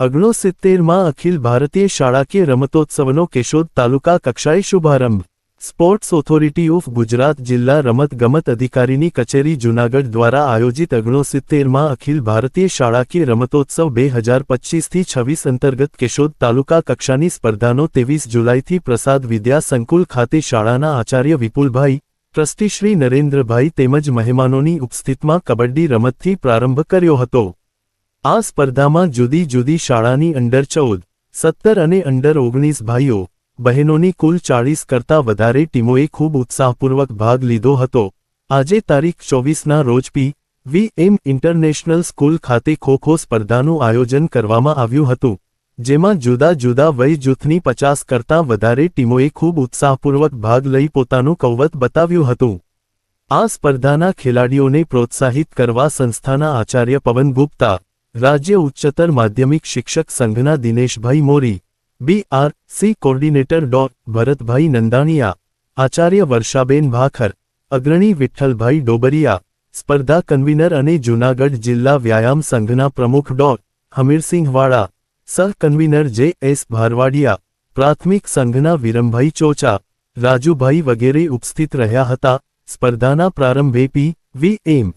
ઓગણસિત્તેરમાં અખિલ ભારતીય શાળાકીય રમતોત્સવનો કેશોદ તાલુકા કક્ષાએ શુભારંભ. સ્પોર્ટ્સ ઓથોરિટી ઓફ ગુજરાત જિલ્લા રમતગમત અધિકારીની કચેરી જૂનાગઢ દ્વારા આયોજિત ઓગણસિત્તેરમાં અખિલ ભારતીય શાળાકીય રમતોત્સવ બે હજાર પચીસથી છવ્વીસ અંતર્ગત કેશોદ તાલુકા કક્ષાની સ્પર્ધાનો ત્રેવીસ જુલાઈથી પ્રસાદ વિદ્યા સંકુલ ખાતે શાળાના આચાર્ય વિપુલભાઈ, ટ્રસ્ટી શ્રી નરેન્દ્રભાઈ તેમજ મહેમાનોની ઉપસ્થિતમાં કબડ્ડી રમતથી પ્રારંભ કર્યો હતો. આ સ્પર્ધામાં જુદી જુદી શાળાની અંડર ચૌદ, સત્તર અને અંડર ઓગણીસ ભાઈઓ, બહેનોની કુલ ચાળીસ કરતાં વધારે ટીમોએ ખૂબ ઉત્સાહપૂર્વક ભાગ લીધો હતો. આજે તારીખ ચોવીસના રોજ પી. વી. એમ. ઇન્ટરનેશનલ સ્કૂલ ખાતે ખો ખો સ્પર્ધાનું આયોજન કરવામાં આવ્યું હતું, જેમાં જુદા જુદા વય જૂથની પચાસ કરતાં વધારે ટીમોએ ખૂબ ઉત્સાહપૂર્વક ભાગ લઈ પોતાનું કૌવત બતાવ્યું હતું. આ સ્પર્ધાના ખેલાડીઓને પ્રોત્સાહિત કરવા સંસ્થાના આચાર્ય પવન ગુપ્તા રાજ્ય ઉચ્ચતર માધ્યમિક શિક્ષક સંઘના Dineshbhai Mori B R C coordinator Dr Bharatbhai Nandaniya, Acharya Varshaben ભાખર, અગ્રણી વિઠ્ઠલભાઈ ડોબરિયા, સ્પર્ધા કન્વીનર અને જૂનાગઢ જિલ્લા વ્યાયામ સંઘના પ્રમુખ ડો હમીરસિંહવાળા સહ કન્વીનર જે એસ ભારવાડિયા, પ્રાથમિક સંઘના વિરમભાઈ ચોચા, રાજુભાઈ વગેરે ઉપસ્થિત રહ્યા હતા. સ્પર્ધાના પ્રારંભે પી વી એમ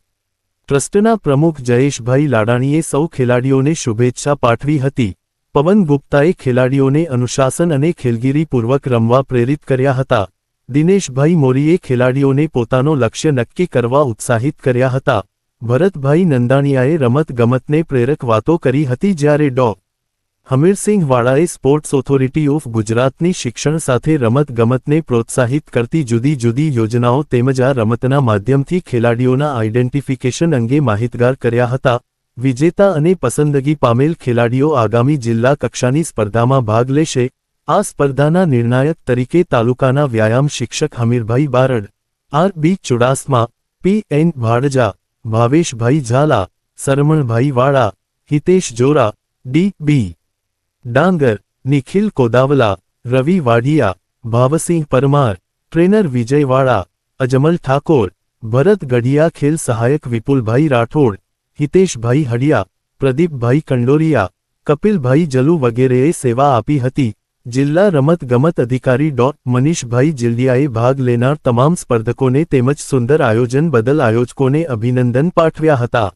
ટ્રસ્ટના પ્રમુખ જયેશભાઈ લાડાણીએ સૌ ખેલાડીઓને શુભેચ્છા પાઠવી હતી. પવન ગુપ્તાએ ખેલાડીઓને અનુશાસન અને ખેલગીરીપૂર્વક રમવા પ્રેરિત કર્યા હતા. દિનેશભાઈ મોરીએ ખેલાડીઓને પોતાનો લક્ષ્ય નક્કી કરવા ઉત્સાહિત કર્યા હતા. ભરતભાઈ નંદાણીયાએ રમત ગમતને પ્રેરક વાતો કરી હતી જ્યારે ડો. હમીરસિંહ વાળાએ સ્પોર્ટ્સ ઓથોરિટી ઓફ ગુજરાતની શિક્ષણ સાથે રમત ગમતને પ્રોત્સાહિત કરતી જુદી જુદી યોજનાઓ તેમજ આ રમતના માધ્યમથી ખેલાડીઓના આઇડેન્ટિફિકેશન અંગે માહિતગાર કર્યા હતા. વિજેતા અને પસંદગી પામેલ ખેલાડીઓ આગામી જિલ્લા કક્ષાની સ્પર્ધામાં ભાગ લેશે. આ સ્પર્ધાના નિર્ણાયક તરીકે તાલુકાના વ્યાયામ શિક્ષક Hamirbhai Barad R B Chudasama, P N Bhadja Bhaveshbhai Zala Sarmanbhai Vala, Hitesh Jora, D B Dangar, Nikhil Kodavala, Ravi Vadhiya, Bhavsinh Parmar, trainer Vijayvala, Ajmal Thakor, Bharat Gadhiya ખેલ સહાયક વિપુલભાઈ રાઠોડ, હિતેશભાઈ હડિયા, પ્રદીપભાઈ કંડોરિયા, કપિલભાઈ જલુ વગેરેએ સેવા આપી હતી. જિલ્લા રમત ગમત અધિકારી ડો. મનીષભાઈ જિલ્ડિયાએ ભાગ લેનાર તમામ સ્પર્ધકોને તેમજ સુંદર આયોજન બદલ આયોજકોને અભિનંદન પાઠવ્યા હતા.